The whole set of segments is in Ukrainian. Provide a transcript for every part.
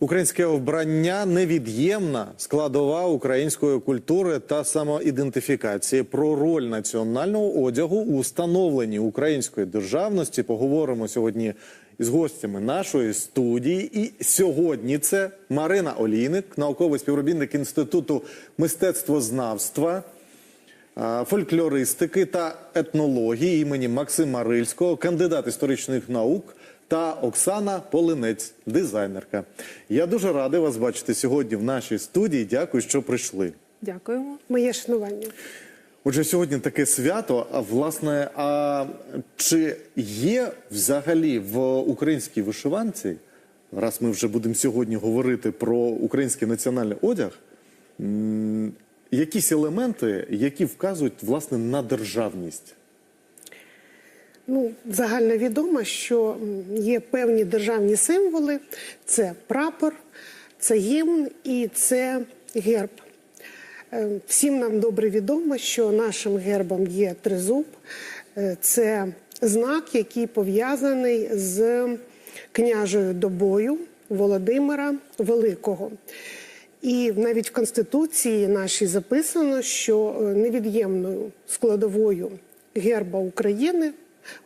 Українське вбрання невід'ємна складова української культури та самоідентифікації. Про роль національного одягу у становленні української державності поговоримо сьогодні із гостями нашої студії. І сьогодні це Марина Олійник, науковий співробітник інституту мистецтвознавства. Фольклористики та етнології імені Максима Рильського, кандидат історичних наук та Оксана Полинець, дизайнерка. Я дуже радий вас бачити сьогодні в нашій студії. Дякую, що прийшли. Дякуємо. Моє шанування. Отже, сьогодні таке свято. А власне, а чи є взагалі в українській вишиванці, раз ми вже будемо сьогодні говорити про український національний одяг, якісь елементи, які вказують власне на державність? Ну, загально відомо, що є певні державні символи: це прапор, це гімн і це герб. Е, Всім нам добре відомо, що нашим гербом є тризуб. Е, Це знак, який пов'язаний з княжою добою Володимира Великого. І навіть в Конституції нашій записано, що е, невід'ємною складовою герба України,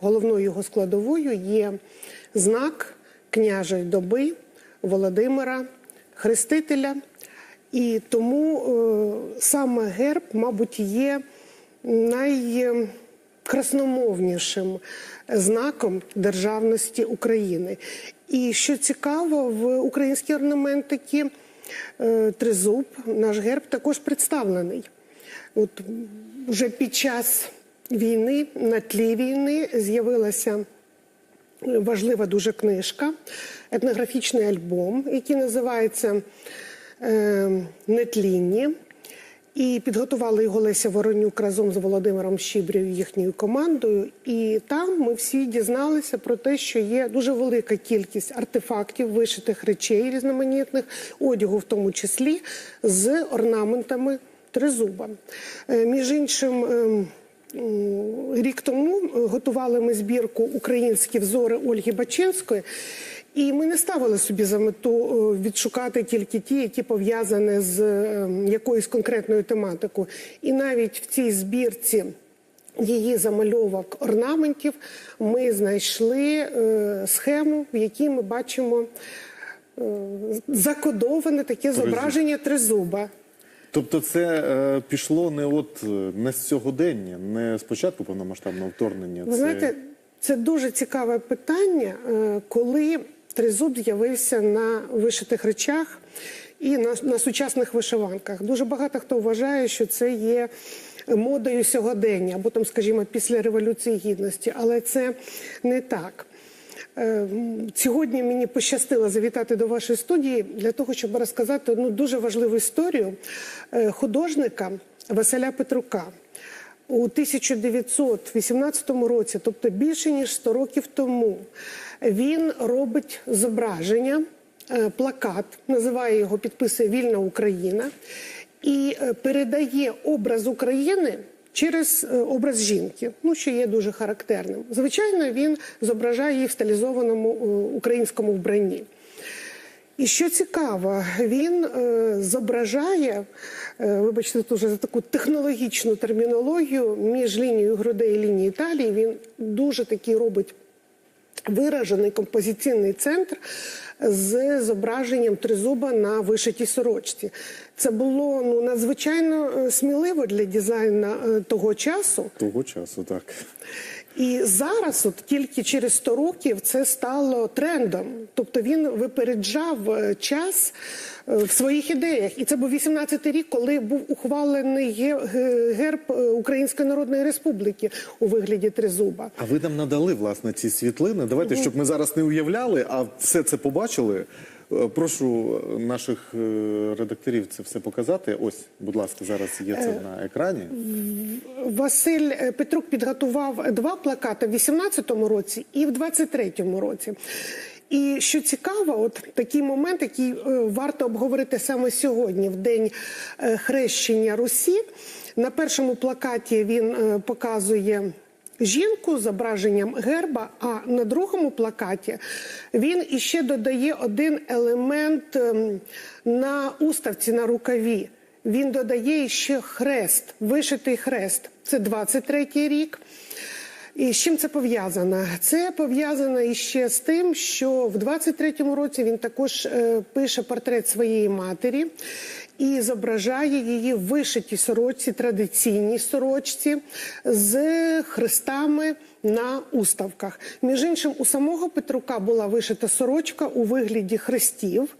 головною його складовою є знак княжої доби Володимира Хрестителя. І тому е, саме герб, мабуть, є найкрасномовнішим знаком державності України. І що цікаво, в українській орнаментиці е, тризуб, наш герб також представлений. От вже під час війни, на тлі війни, з'явилася важлива дуже книжка, етнографічний альбом, який називається е, Нетлінні. І підготували його Леся Воронюк разом з Володимиром Щібрєю, їхньою командою. І там ми всі дізналися про те, що є дуже велика кількість артефактів, вишитих речей різноманітних, одягу в тому числі, з орнаментами тризуба. Е, Між іншим. Рік тому е, готували ми збірку Українські взори Ольги Бачинської, і ми не ставили собі за мету е, відшукати тільки ті, які пов'язані з е, якоюсь конкретною тематикою. І навіть в цій збірці її замальовок орнаментів ми знайшли схему, в якій ми бачимо закодоване таке зображення тризуба. Тобто, це е, пішло не от е, не з сьогодення, не з початку повномасштабного вторгнення. Ви це... знаєте, це дуже цікаве питання, е, коли тризуб з'явився на вишитих речах і на, на сучасних вишиванках. Дуже багато хто вважає, що це є модою сьогодення, або там, скажімо, після революції гідності, але це не так. Е, Сьогодні мені пощастило завітати до вашої студії для того, щоб розказати одну дуже важливу історію е, художника Василя Петрука. У 1918 році, тобто більше ніж 100 років тому, він робить зображення, е, плакат, називає його, підписує Вільна Україна і передає образ України через е, образ жінки, ну що є дуже характерним. Звичайно, він зображає її в стилізованому е, українському вбранні. І що цікаво, він е, зображає, е, вибачте, тут за таку технологічну термінологію між лінією грудей і лінією талії. Він дуже такий робить виражений композиційний центр з зображенням тризуба на вишитій сорочці. Це було ну надзвичайно е, сміливо для дизайну е, того часу. Того часу, так. І зараз, от тільки через 100 років, це стало трендом. Тобто він випереджав е, час е, в своїх ідеях. І це був 18-й рік, коли був ухвалений ге- ге- герб е, Української Народної Республіки у вигляді тризуба. А ви нам надали власне ці світлини. Давайте, щоб ми зараз не уявляли, а все це побачили. Е, Прошу наших е, редакторів це все показати. Ось, будь ласка, зараз є це на екрані. Василь е, Петрук підготував два плакати в 18-му році і в 23-му році. І що цікаво, от такий момент, який е, варто обговорити саме сьогодні, в день е, хрещення Русі. На першому плакаті він е, показує жінку з зображенням герба. А на другому плакаті він іще додає один елемент ем, на уставці на рукаві. Він додає ще хрест, вишитий хрест. Це 23-й рік. І з чим це пов'язано? Це пов'язано іще з тим, що в 23-му році він також е, пише портрет своєї матері і зображає її в вишитій сорочці, традиційній сорочці з хрестами на уставках. Між іншим, у самого Петрука була вишита сорочка у вигляді хрестів.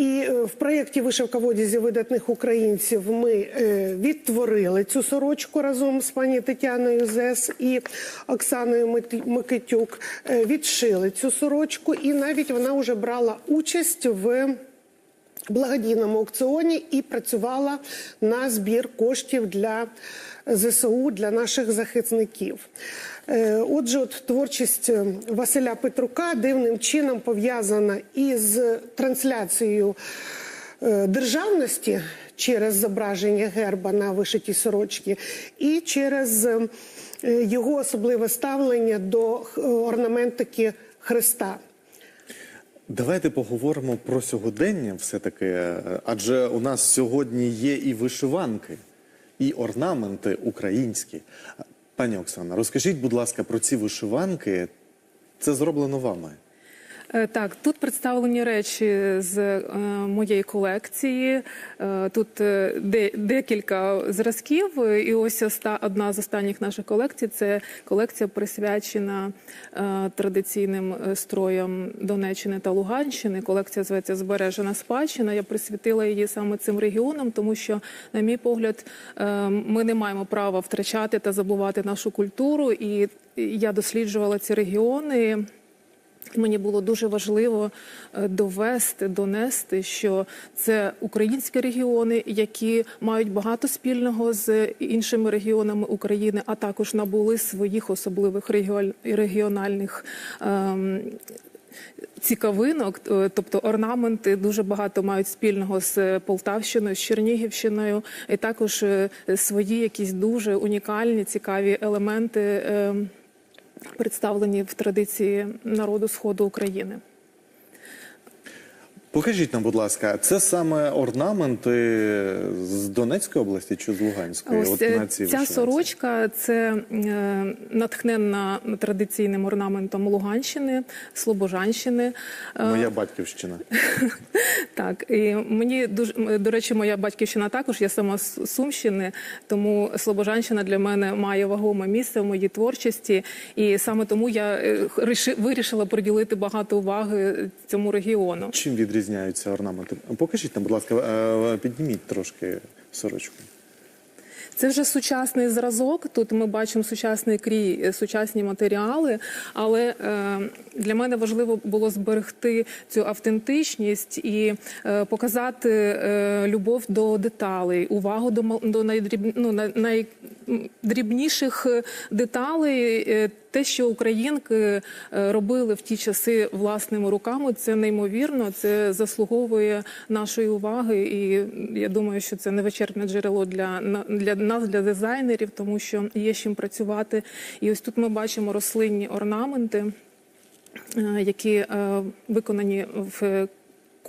І е, в проєкті Вишивка в одязі видатних українців ми е, відтворили цю сорочку разом з пані Тетяною Зес і Оксаною Микитюк. Е, Відшили цю сорочку, і навіть вона вже брала участь в благодійному аукціоні і працювала на збір коштів для ЗСУ, для наших захисників. Е, Отже, от творчість е, Василя Петрука дивним чином пов'язана із трансляцією е, державності через зображення герба на вишитій сорочці і через його особливе ставлення до орнаментики Христа. Давайте поговоримо про сьогодення, все-таки, е, адже у нас сьогодні є і вишиванки, і орнаменти українські. Пані Оксана, розкажіть, будь ласка, про ці вишиванки. Це зроблено вами. Е, Так, тут представлені речі з е, моєї колекції. Е, тут де, декілька зразків. І ось одна з останніх наших колекцій це колекція присвячена традиційним строям Донеччини та Луганщини. Колекція зветься Збережена спадщина. Я присвятила її саме цим регіонам, тому що, на мій погляд, ми не маємо права втрачати та забувати нашу культуру. І я досліджувала ці регіони. Мені було дуже важливо е, довести, донести, що це українські регіони, які мають багато спільного з іншими регіонами України, а також набули своїх особливих регіональних. ем, Цікавинок, е, тобто орнаменти дуже багато мають спільного з Полтавщиною, з Чернігівщиною, і також е, свої якісь дуже унікальні, цікаві елементи ем, представлені в традиції народу Сходу України. Покажіть нам, будь ласка, це саме орнаменти з Донецької області чи з Луганської? Ось От е, на цій ця вишиванці. сорочка це е, натхненна традиційним орнаментом Луганщини, Слобожанщини. Е, Моя батьківщина. Так, і мені дуже до речі, моя батьківщина також. Я сама з Сумщини, тому Слобожанщина для мене має вагоме місце в моїй творчості, і саме тому я е, вирішила приділити багато уваги цьому регіону. Чим відрізняються орнаменти? Покажіть нам, будь ласка, е, підніміть трошки сорочку. Це вже сучасний зразок. Тут ми бачимо сучасний крій, е, сучасні матеріали. Але е, для мене важливо було зберегти цю автентичність і е, показати е, любов до деталей, увагу до, до найдріб, ну, най- найдрібніших е, деталей. Е, те, що українки е, робили в ті часи власними руками, це неймовірно. Це заслуговує нашої уваги. І я думаю, що це невичерпне джерело для, для нас, для дизайнерів, тому що є з чим працювати. І ось тут ми бачимо рослинні орнаменти, які виконані в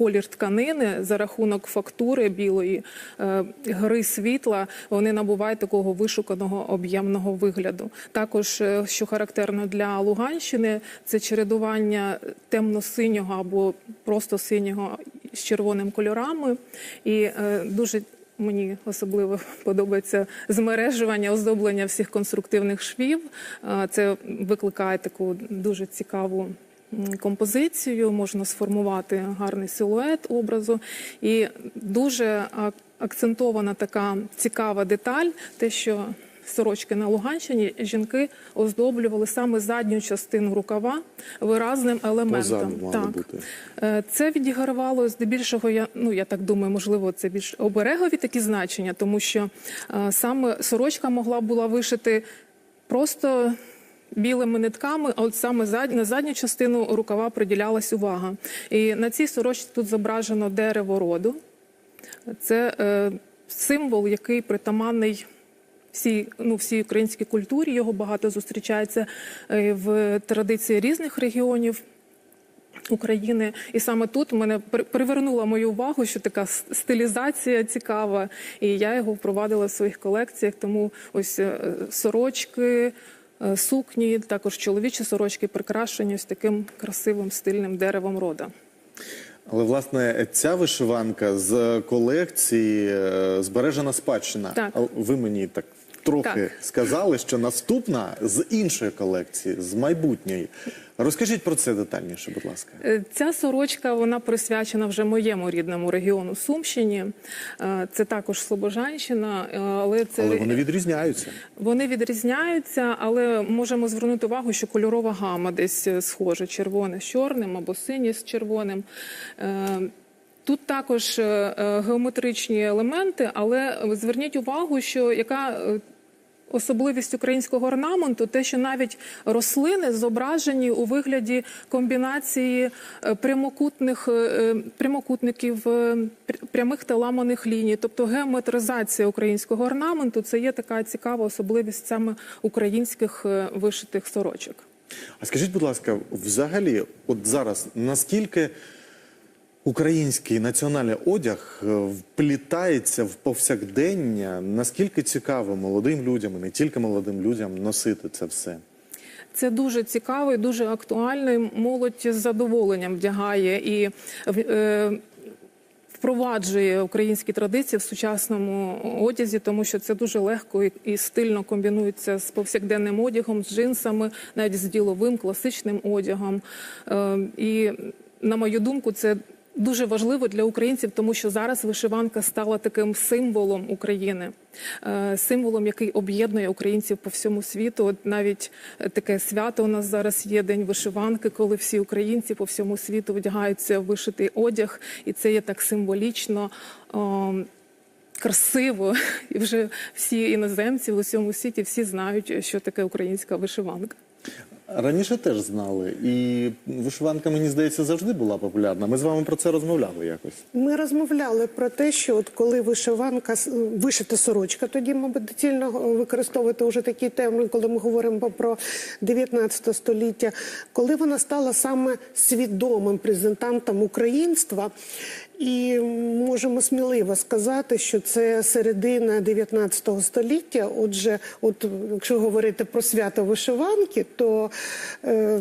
колір тканини за рахунок фактури білої е, гри світла. Вони набувають такого вишуканого об'ємного вигляду. Також, е, що характерно для Луганщини, це чередування темно-синього або просто синього з червоним кольорами. І е, дуже Мені особливо подобається змережування, оздоблення всіх конструктивних швів. Це викликає таку дуже цікаву композицію. Можна сформувати гарний силует образу. І дуже акцентована така цікава деталь, те, що сорочки на Луганщині жінки оздоблювали саме задню частину рукава виразним елементом. Мало бути. Е, Це відігравало здебільшого. Я ну я так думаю, можливо, це більш оберегові такі значення, тому що е, саме сорочка могла була вишити просто. Білими нитками, а от саме на задню частину рукава приділялась увага. І на цій сорочці тут зображено дерево роду. Це е, символ, який притаманний всій, ну, всій українській культурі. Його багато зустрічається е, в традиції різних регіонів. України, і саме тут мене привернула мою увагу, що така стилізація цікава, і я його впровадила в своїх колекціях. Тому ось е, сорочки, сукні, також чоловічі сорочки прикрашені ось таким красивим стильним деревом рода. Але власне ця вишиванка з колекції е, збережена спадщина. Так. А ви мені так трохи Так. сказали, що наступна з іншої колекції, з майбутньої. Розкажіть про це детальніше, будь ласка. Е, Ця сорочка вона присвячена вже моєму рідному регіону Сумщині. Е, Це також Слобожанщина, е, але це Але вони відрізняються. Вони відрізняються, але можемо звернути увагу, що кольорова гама десь схожа: червоне з чорним або синє з червоним. Тут також геометричні елементи, але зверніть увагу, що яка особливість українського орнаменту, те, що навіть рослини зображені у вигляді комбінації е, прямокутних е, е, прямокутників, прямих та ламаних ліній. Тобто геометризація українського орнаменту це є така цікава особливість саме українських вишитих сорочок. А скажіть, будь ласка, взагалі, от зараз наскільки український національний одяг е, вплітається в повсякдення, наскільки цікаво молодим людям, і не тільки молодим людям носити це все? Це дуже цікаво і дуже актуально. Молодь з задоволенням вдягає і е, впроваджує українські традиції в сучасному одязі, тому що це дуже легко і, і стильно комбінується з повсякденним одягом, з джинсами, навіть з діловим класичним одягом. Е, і на мою думку, це дуже важливо для українців, тому що зараз вишиванка стала таким символом України, е, символом, який об'єднує українців по всьому світу. От навіть е, таке свято у нас зараз є день вишиванки, коли всі українці по всьому світу вдягаються в вишитий одяг, і це є так символічно. Красиво, і вже всі іноземці в усьому світі всі знають, що таке українська вишиванка. Раніше теж знали, і вишиванка, мені здається, завжди була популярна. Ми з вами про це розмовляли якось. Ми розмовляли про те, що от коли вишиванка вишита сорочка, тоді, мабуть, доцільно використовувати вже такі термін, коли ми говоримо про 19 століття, коли вона стала саме свідомим презентантом українства. І можемо сміливо сказати, що це середина 19 століття. Отже, от якщо говорити про свято вишиванки, то е,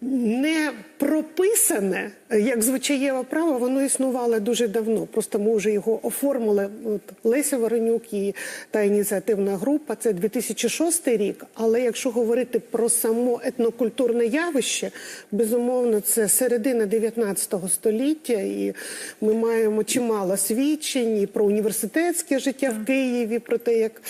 не прописане як звичаєве право, воно існувало дуже давно. Просто ми вже його оформили. От Леся Воронюк і та ініціативна група. Це 2006 рік. Але якщо говорити про само етнокультурне явище, безумовно, це середина 19 століття, і ми маємо чимало свідчень і про університетське життя в Києві, про те, як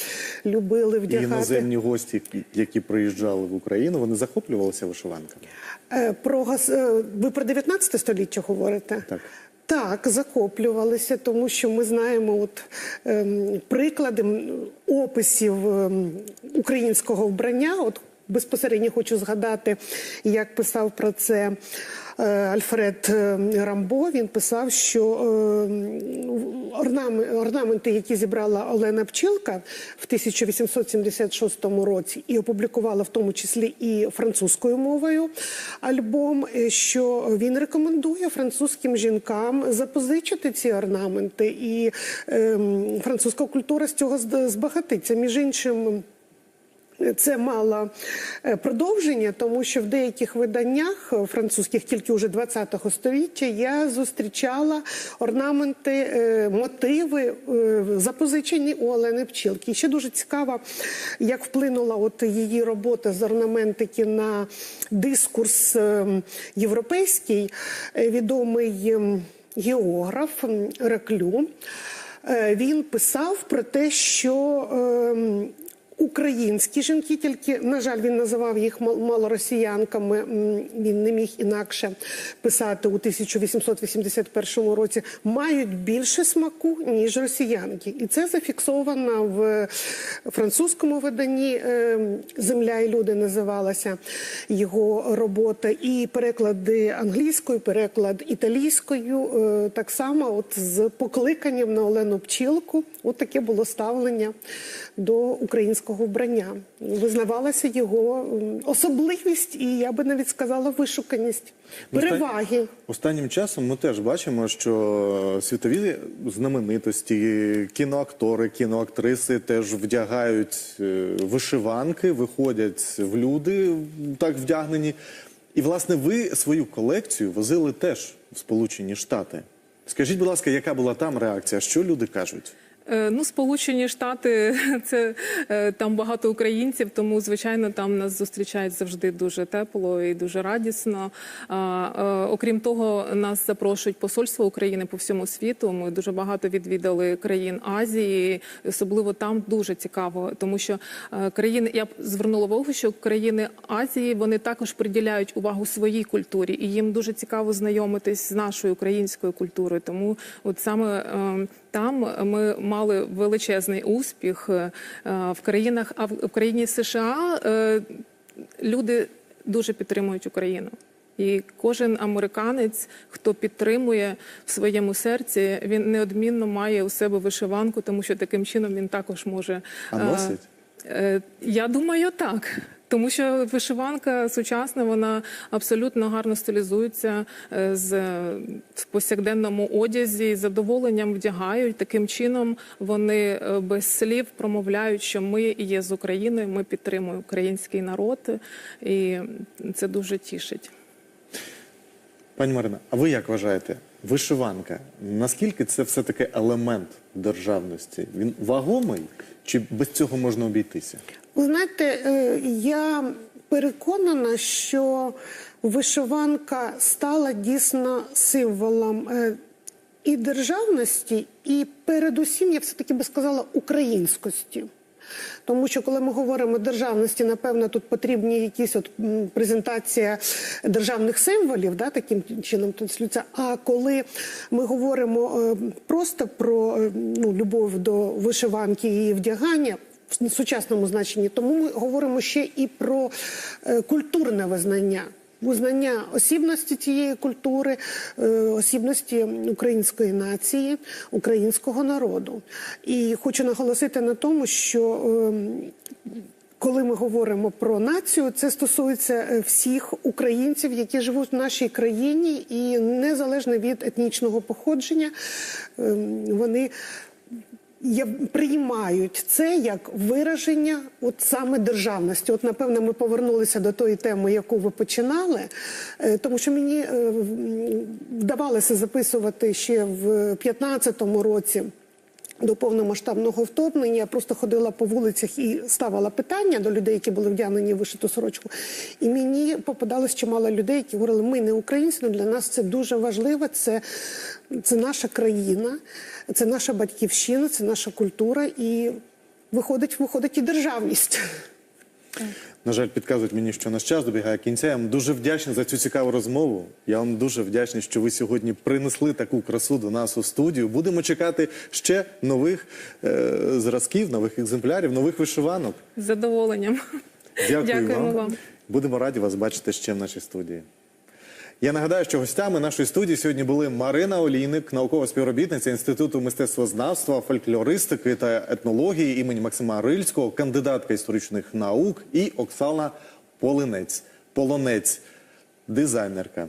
любили І іноземні гості, які приїжджали в Україну, вони захоплювалися вишиванками. Е, Про гас- е, ви про 19 століття говорите? Так. Так, захоплювалися, тому що ми знаємо от, ем, приклади описів ем, українського вбрання. От безпосередньо хочу згадати, як писав про це е, Альфред е, Рамбо. Він писав, що ем, орнами- орнаменти, які зібрала Олена Пчілка в 1876 році, і опублікувала в тому числі і французькою мовою альбом, е, що він рекомендує французьким жінкам запозичити ці орнаменти, і ем, французька культура з цього збагатиться. Між іншим. Це мало е, продовження, тому що в деяких виданнях е, французьких, тільки уже 20-го століття, я зустрічала орнаменти, е, мотиви запозичені у Олени Пчілки. І ще дуже цікаво, як вплинула от її робота з орнаментики на дискурс е, європейський. Відомий ем, географ Реклю. Він писав про те, що ем, Українські жінки, тільки на жаль, він називав їх мал- малоросіянками. Він не міг інакше писати у 1881 році. Мають більше смаку ніж росіянки, і це зафіксовано в французькому виданні е, Земля і люди називалася його робота. І переклади англійською, переклад італійською, е, так само, от з покликанням на Олену Пчілку, от таке було ставлення до українського вбрання. Визнавалася його особливість, і я би навіть сказала вишуканість, Ну, переваги. Останнім часом ми теж бачимо, що світові знаменитості, кіноактори, кіноактриси теж вдягають е, вишиванки, виходять в люди так вдягнені. І, власне, ви свою колекцію возили теж в Сполучені Штати. Скажіть, будь ласка, яка була там реакція? Що люди кажуть? Е, Ну, Сполучені Штати це е, там багато українців, тому звичайно там нас зустрічають завжди дуже тепло і дуже радісно. А, е, окрім того, нас запрошують посольство України по всьому світу. Ми дуже багато відвідали країн Азії, особливо там дуже цікаво, тому що країни я б звернула увагу, що країни Азії вони також приділяють увагу своїй культурі, і їм дуже цікаво знайомитись з нашою українською культурою. Тому от саме е, там ми мали величезний успіх е, в країнах, а в країні США е, люди дуже підтримують Україну. І кожен американець, хто підтримує в своєму серці, він неодмінно має у себе вишиванку, тому що таким чином він також може А е, носять? Е, Я думаю, так. Тому що вишиванка сучасна, вона абсолютно гарно стилізується е, з в повсякденному одязі, з задоволенням вдягають. Таким чином вони е, без слів промовляють, що ми є з України, ми підтримуємо український народ, і це дуже тішить. Пані Марина, а ви як вважаєте? Вишиванка, наскільки це все-таки елемент державності? Він вагомий чи без цього можна обійтися? Ви знаєте, е, я переконана, що вишиванка стала дійсно символом е, і державності, і передусім, я все-таки би сказала, українськості. Тому що коли ми говоримо державності, напевно, тут потрібні якісь от презентація державних символів, да, таким чином транслюється. А коли ми говоримо е, просто про ну, любов до вишиванки і вдягання. В сучасному значенні, тому ми говоримо ще і про е, культурне визнання, визнання осібності цієї культури, е, осібності української нації, українського народу. І хочу наголосити на тому, що ем, коли ми говоримо про націю, це стосується е, всіх українців, які живуть в нашій країні, і незалежно від етнічного походження, ем, вони приймають це як вираження от саме державності. От напевно, ми повернулися до тої теми, яку ви починали, Е, тому що мені е, вдавалося записувати ще в 2015 році. До повномасштабного вторгнення я просто ходила по вулицях і ставила питання до людей, які були вдягнені в вишиту сорочку. І мені попадалось чимало людей, які говорили, ми не українці, але для нас це дуже важливо. Це, це наша країна, це наша батьківщина, це наша культура, і виходить, виходить і державність. На жаль, підказують мені, що наш час добігає кінця. Я вам дуже вдячний за цю цікаву розмову. Я вам дуже вдячний, що ви сьогодні принесли таку красу до нас у студію. Будемо чекати ще нових е, зразків, нових екземплярів, нових вишиванок. З задоволенням. Дякую Дякуємо вам. вам. Будемо раді вас бачити ще в нашій студії. Я нагадаю, що гостями нашої студії сьогодні були Марина Олійник, наукова співробітниця Інституту мистецтвознавства, фольклористики та етнології імені Максима Рильського, кандидатка історичних наук і Оксана Полинець, полонець, дизайнерка.